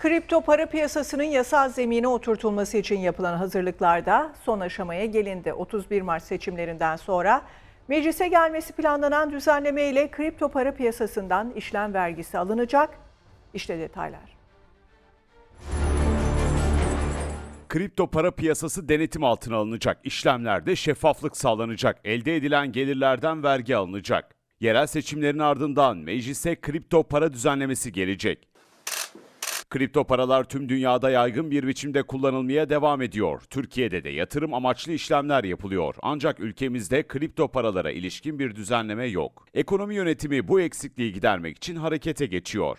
Kripto para piyasasının yasal zemine oturtulması için yapılan hazırlıklarda son aşamaya gelindi. 31 Mart seçimlerinden sonra meclise gelmesi planlanan düzenleme ile kripto para piyasasından işlem vergisi alınacak. İşte detaylar. Kripto para piyasası denetim altına alınacak. İşlemlerde şeffaflık sağlanacak. Elde edilen gelirlerden vergi alınacak. Yerel seçimlerin ardından meclise kripto para düzenlemesi gelecek. Kripto paralar tüm dünyada yaygın bir biçimde kullanılmaya devam ediyor. Türkiye'de de yatırım amaçlı işlemler yapılıyor. Ancak ülkemizde kripto paralara ilişkin bir düzenleme yok. Ekonomi yönetimi bu eksikliği gidermek için harekete geçiyor.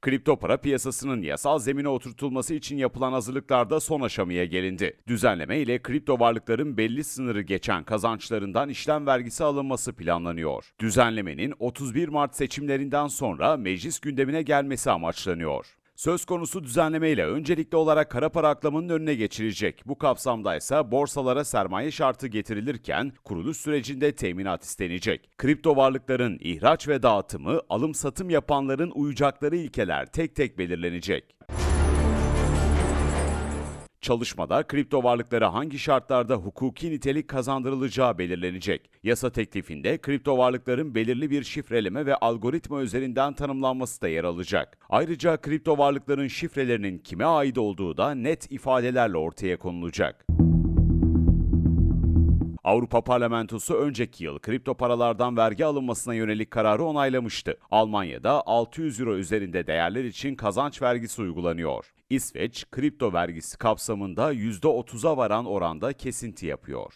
Kripto para piyasasının yasal zemine oturtulması için yapılan hazırlıklarda son aşamaya gelindi. Düzenleme ile kripto varlıkların belli sınırı geçen kazançlarından işlem vergisi alınması planlanıyor. Düzenlemenin 31 Mart seçimlerinden sonra meclis gündemine gelmesi amaçlanıyor. Söz konusu düzenleme ile öncelikli olarak kara para aklamının önüne geçilecek. Bu kapsamda ise borsalara sermaye şartı getirilirken kuruluş sürecinde teminat istenecek. Kripto varlıkların ihraç ve dağıtımı, alım satım yapanların uyacakları ilkeler tek tek belirlenecek. Çalışmada kripto varlıklara hangi şartlarda hukuki nitelik kazandırılacağı belirlenecek. Yasa teklifinde kripto varlıkların belirli bir şifreleme ve algoritma üzerinden tanımlanması da yer alacak. Ayrıca kripto varlıkların şifrelerinin kime ait olduğu da net ifadelerle ortaya konulacak. Avrupa Parlamentosu önceki yıl kripto paralardan vergi alınmasına yönelik kararı onaylamıştı. Almanya'da 600 euro üzerinde değerler için kazanç vergisi uygulanıyor. İsveç, kripto vergisi kapsamında %30'a varan oranda kesinti yapıyor.